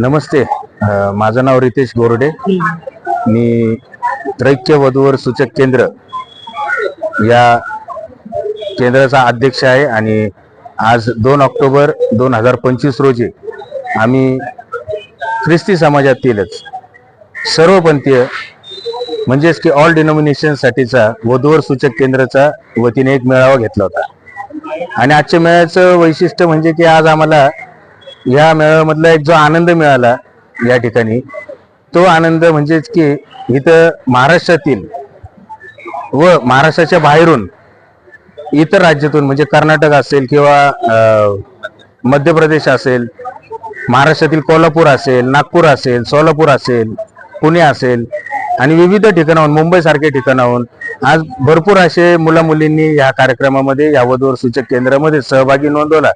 नमस्ते. माझं नाव रितेश गोरडे मी त्रैक्य वधूवर सूचक केंद्र या केंद्राचा अध्यक्ष आहे आणि आज दोन ऑक्टोबर दोन हजार पंचवीस रोजी आम्ही ख्रिस्ती समाजातीलच सर्वपंथीय म्हणजेच की ऑल डिनॉमिनेशनसाठीचा वधूवर सूचक केंद्राचा वतीने एक मेळावा घेतला होता. आणि आजच्या मेळ्याचं वैशिष्ट्य म्हणजे की आज आम्हाला या मेळाव्यामधला एक जो आनंद मिळाला या ठिकाणी तो आनंद म्हणजेच की इथं महाराष्ट्रातील व महाराष्ट्राच्या बाहेरून इतर राज्यातून म्हणजे कर्नाटक असेल किंवा मध्य प्रदेश असेल महाराष्ट्रातील कोल्हापूर असेल नागपूर असेल सोलापूर असेल पुणे असेल आणि विविध ठिकाणाहून मुंबईसारख्या ठिकाणाहून आज भरपूर असे मुला मुलींनी या कार्यक्रमामध्ये या वधूवर सूचक केंद्रामध्ये सहभागी नोंदवला.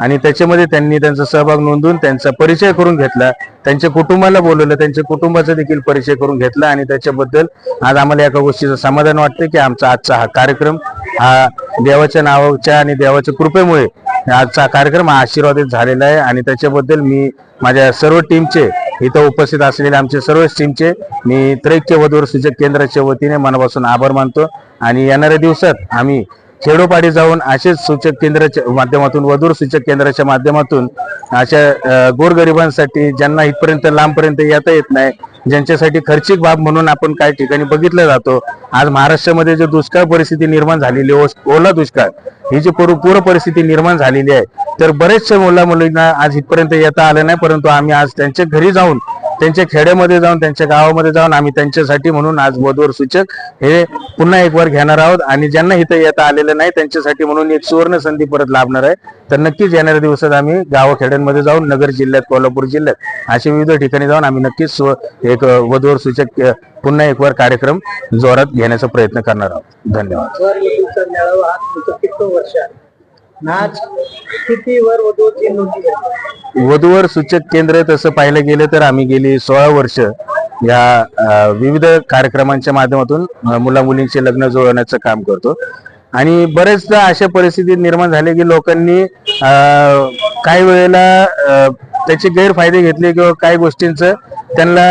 आणि त्याच्यामध्ये त्यांनी त्यांचा सहभाग नोंदवून त्यांचा परिचय करून घेतला. त्यांच्या कुटुंबाला बोलवलं त्यांच्या कुटुंबाचा देखील परिचय करून घेतला आणि त्याच्याबद्दल आज आम्हाला एका गोष्टीचं समाधान वाटतं की आमचा आजचा हा कार्यक्रम हा देवाच्या नावाच्या आणि देवाच्या कृपेमुळे आजचा कार्यक्रम हा आशीर्वादित झालेला आहे आणि त्याच्याबद्दल मी माझ्या सर्व टीमचे इथं उपस्थित असलेले आमचे सर्वच टीमचे मी त्रैक्य वधूर सूचक केंद्राच्या वतीने मनापासून आभार मानतो. आणि येणाऱ्या दिवसात आम्ही खेडोपाडी जाऊन असेच सूचक केंद्राच्या माध्यमातून वधूर सूचक केंद्राच्या माध्यमातून अशा गोरगरिबांसाठी ज्यांना इथपर्यंत लांबपर्यंत येता येत नाही ज्यांच्यासाठी खर्चिक बाब म्हणून आपण काही ठिकाणी बघितलं जातो. आज महाराष्ट्रामध्ये जो दुष्काळ परिस्थिती निर्माण झालेली आहे, ओस- ओला दुष्काळ ही जी पूर पूर परिस्थिती निर्माण झालेली आहे तर बरेचशा मुला मुलींना आज इथपर्यंत येता आलं नाही परंतु आम्ही आज त्यांच्या घरी जाऊन त्यांच्या खेड्यामध्ये जाऊन त्यांच्या गावामध्ये जाऊन आम्ही त्यांच्यासाठी म्हणून आज वधवर सूचक हे पुन्हा एक वर घेणार आहोत. आणि ज्यांना इथं येता आलेलं नाही त्यांच्यासाठी म्हणून एक सुवर्ण संधी परत लाभणार आहे. तर नक्कीच येणाऱ्या दिवसात आम्ही गावखेड्यांमध्ये जाऊन नगर जिल्ह्यात कोल्हापूर जिल्ह्यात अशा विविध ठिकाणी जाऊन आम्ही नक्कीच स्व- एक वधूवर सूचक पुन्हा एक वर कार्यक्रम जोरात घेण्याचा प्रयत्न करणार आहोत. धन्यवाद. नाच किती वर वधूची वधूवर सूचक केंद्र तसं पाहिलं गेलं तर आम्ही गेली सोळा वर्ष या विविध कार्यक्रमांच्या माध्यमातून मुला मुलींचे लग्न जुळवण्याचं काम करतो. आणि बरेचदा अशा परिस्थिती निर्माण झाले की लोकांनी काही वेळेला त्याचे गैरफायदे घेतले किंवा काही गोष्टींचं त्यांना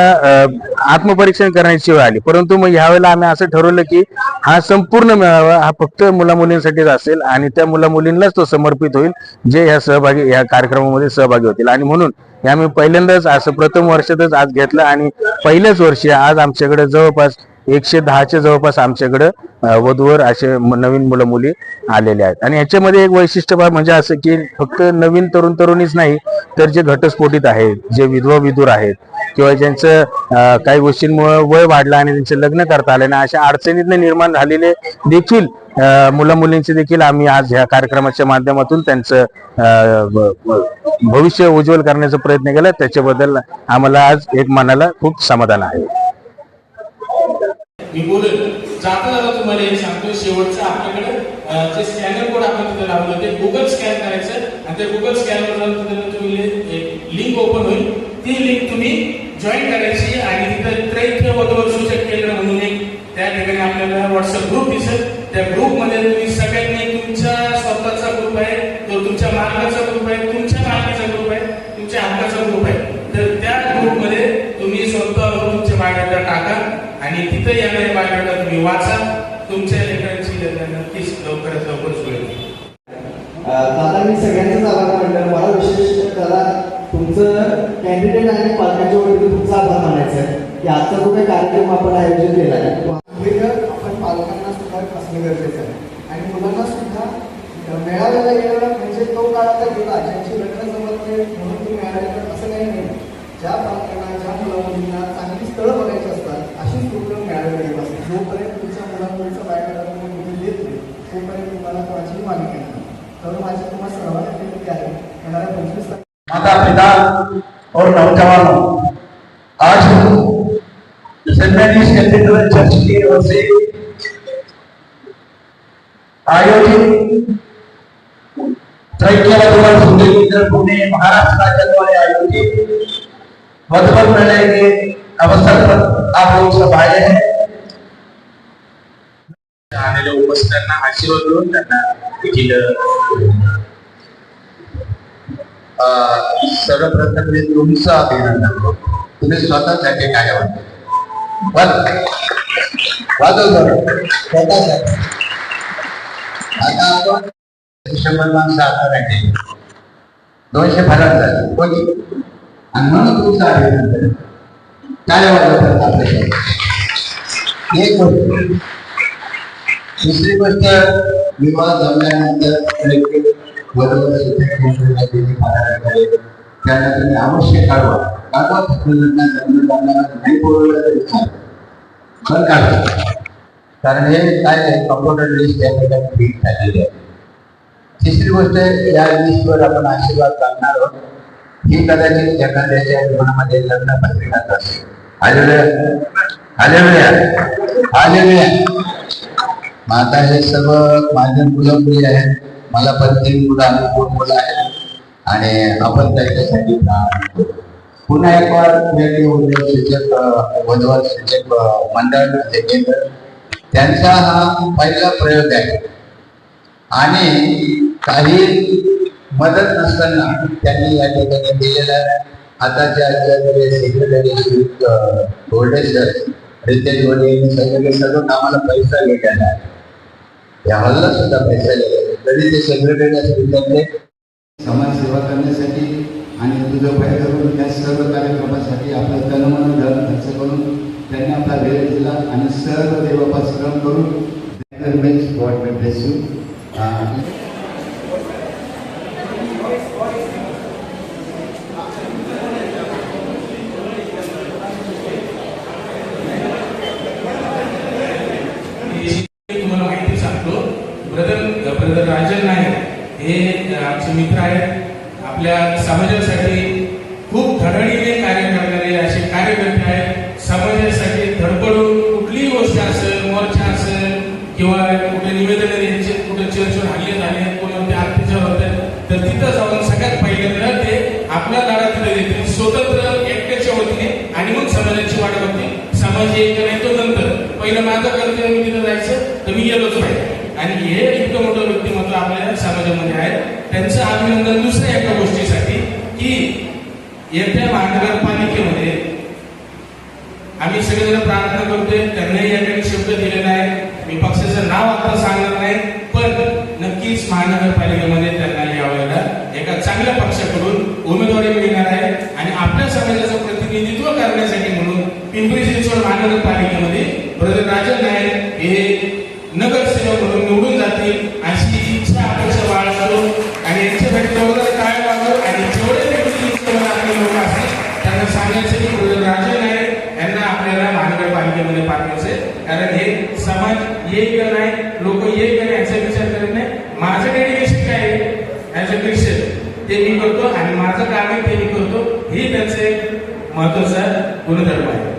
आत्मपरीक्षण करण्याची वेळ आली. परंतु मग ह्यावेळेला आम्ही असं ठरवलं की हा संपूर्ण मेळावा हा फक्त मुला मुलींसाठीच असेल आणि त्या मुला मुलींनाच तो समर्पित होईल जे ह्या सहभागी या कार्यक्रमामध्ये सहभागी होतील. आणि म्हणून हे आम्ही पहिल्यांदाच असं प्रथम वर्षातच आज घेतलं आणि पहिल्याच वर्षी आज आमच्याकडे जवळपास एकशे दहाच्या जवळपास आमच्याकडं वधूवर असे नवीन मुलं मुली आलेले आहेत. आणि याच्यामध्ये एक वैशिष्ट्य म्हणजे असं की फक्त नवीन तरुण तरुणीच नाही तर जे घटस्फोटित आहेत जे विधवा विदूर आहेत किंवा ज्यांचं काही गोष्टींमुळे वय वाढलं आणि त्यांचं लग्न करता आलं ना अशा अडचणीतनं निर्माण झालेले देखील मुला मुलींचे देखील आम्ही आज ह्या कार्यक्रमाच्या माध्यमातून त्यांचं भविष्य उज्ज्वल करण्याचा प्रयत्न केला. त्याच्याबद्दल आम्हाला आज एक मनाला खूप समाधान आहे. मी बोलेल जाता जाता तुम्हाला हे सांगतो शेवटचं आपल्याकडे जे स्कॅनर कोड आपण तिथे लावलं ते गुगल स्कॅन करायचं. आणि ते गुगल स्कॅनवर जाऊन तिथे तुम्ही एक लिंक ओपन होईल. ती लिंक तुम्ही जॉईन करायची आणि तिथं त्रैत्य वधूवर सूचक केंद्र म्हणून एक त्या ठिकाणी आपल्याला व्हॉट्सअप ग्रुप दिसेल. त्या ग्रुपमध्ये तुम्ही सगळ्यांनी तुमच्या स्वतःचा ग्रुप आहे तो तुमच्या मालकाचा ग्रुप आहे तुमच्या मार्गाचा तुमचे टाका आणि तिथे येणारे बायोडाटा तुम्ही वाचा. तुमच्या लेखनाची नक्कीच लवकरात लवकर सुरू दादा मी सगळ्यांचाच आभार मानलं मला विशेष दादा तुमचं कॅन्डिडेट आणि पालकांच्या वतीने तुमचा आभार मानायचा आहे. की आजचा जो काही कार्यक्रम आपण आयोजित केला आहे आपण पालकांना सुद्धा असणं गरजेचं आहे? आणि मुलांना सुद्धा मेळाव्याला गेलेला म्हणजे तो काळ आता गेला ज्यांची लग्न जमत नाही म्हणून तुम्ही मेळाव्याला असं काही नाही. ज्या पालकांना ज्या मुला चांगली स्थळं बघायची असतात अशीच लोक गेला असतात जोपर्यंत तुमच्या मुला मुलीचा बायोडाटा तुम्ही कुठे देत नाही तोपर्यंत तुम्हाला कोणाची मालिका नाही. तर माझी तुम्हाला सर्वांना विनंती आहे येणाऱ्या पंचवीस माता पिता और नौजवानों आज हम सेंट कैथेड्रल चर्च की ओर से आयोजित त्रैक्यवधुवर सुंदर पुणे महाराष्ट्र राज्यद्वारे आयोजित वधुवर मेले के अवसर पर आप लोग सब आए हैं। आलेल्या उपस्थितांना आशीर्वाद देऊन त्यांना देखील सर्वप्रथम मी तुमचं अभिनंदन करतो. तुम्ही स्वतःसाठी काय वाजव वाजव बरं स्वतःसाठी आता आपण शंभर माणसं आता राहिले दोनशे फरार झाले. कोणी? आणि म्हणून तुमचं अभिनंदन. काय वाजवतात आपल्यासाठी एक गोष्ट. दुसरी गोष्ट विवाह जमल्यानंतर त्यांना तुम्ही अवश्य काढवा. काढवा नाही बोलवलं तरी पण काढवा. कारण हे काय आहे? कम्प्युटर लिस्ट या ठिकाणी फिट झालेली आहे. तिसरी गोष्ट या लिस्टवर आपण आशीर्वाद मागणार आहोत. ही कदाचित एखाद्याच्या जीवनामध्ये लग्न पत्रिकाच असेल. आलेल्या आता हे सर्व माझे मुलं मुली आहेत. मला पण तीन मुलं आणि दोन मुलं आहेत. आणि आपण त्याच्यासाठी पुन्हा एक वार भेटी शिक्षक सूचक शिक्षक मंडळ केंद्र. त्यांचा हा पहिला प्रयोग आहे. आणि काही मदत नसताना त्यांनी या ठिकाणी दिलेल्या आताच्या आजच्या सेक्रेटरी गोल्डे सर रितेश गोल्डे यांनी सांगितले सर्व कामाला पैसा घेतलेला या हल्ला सुद्धा पैसा गेला. तरी ते सेक्रेटरी असतील त्यांचे समाजसेवा करण्यासाठी आणि तुझं भय करून त्या सर्व कार्यक्रमासाठी आपलं तनमन धन खर्च करून त्यांनी आपला वेळ दिला आणि सर्व देवोपाश्रम करून ब्लेस यू समाजाची वाट बघते. समाज एक नाही तो नंतर. पहिलं माझं कर्तव्य मी तिथं जायचं तर मी गेलोच पाहिजे आणि हे इतकं मोठं व्यक्तिमत्व आपल्या समाजामध्ये आहे. त्यांचं अभिनंदन दुसऱ्या एका गोष्टीसाठी की येत्या महानगरपालिकेमध्ये आम्ही सगळेजण प्रार्थना करतोय त्यांनाही या ठिकाणी शब्द दिलेला आहे. मी पक्षाचं नाव आता सांगणार नाही पण नक्कीच महानगरपालिकेमध्ये त्यांना यावेळेला एका चांगल्या पक्षाकडून उमेदवारी मिळणार आहे. आणि आपल्या समाजाचं प्रतिनिधित्व करण्यासाठी म्हणून पिंपरी चिंचवड महानगरपालिकेमध्ये ब्रदर राजन नाईक हे नगरसेवक म्हणून निवडून जातील अशी इच्छा अपेक्षा बाळगतो आणि यांच्यासाठी जोरदार काय वागतो आणि जेवढे पिंपरी चिंचवड आपले लोक असतील त्यांना सांगायचं की ब्रदर राजन नाईक यांना आपल्याला महानगरपालिकेमध्ये पाठवायचे कारण हे समाज येईल का नाही लोक येईल का नाही याचा विचार करत नाही. माझं डेडिकेशन काय आहे? ॲज अ क्रिश्चन ते मी करतो आणि माझं काम आहे ते मी करतो. ही त्यांचं महत्त्वाचा गुणधर्म आहे?